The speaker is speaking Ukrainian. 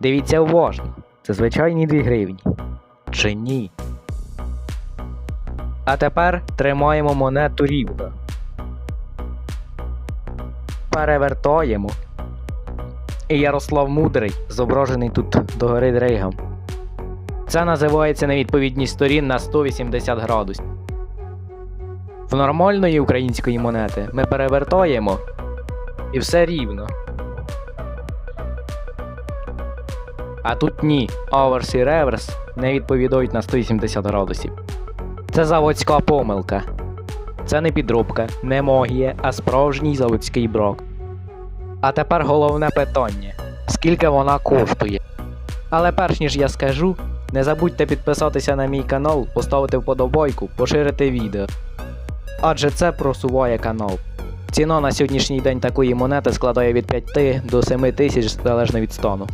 Дивіться уважно. Це звичайні 2 гривні. Чи ні? А тепер тримаємо монету рівно. Перевертаємо. І Ярослав Мудрий, зображений тут догори дригом. Це називається невідповідність сторін на 180 градусів. В нормальної української монети ми перевертаємо і все рівно. А тут ні, аверс і реверс не відповідають на 180 градусів. Це заводська помилка. Це не підробка, не магія, а справжній заводський брак. А тепер головне питання: скільки вона коштує? Але перш ніж я скажу, не забудьте підписатися на мій канал, поставити вподобайку, поширити відео. Адже це просуває канал. Ціна на сьогоднішній день такої монети складає від 5 до 7 тисяч залежно від стану.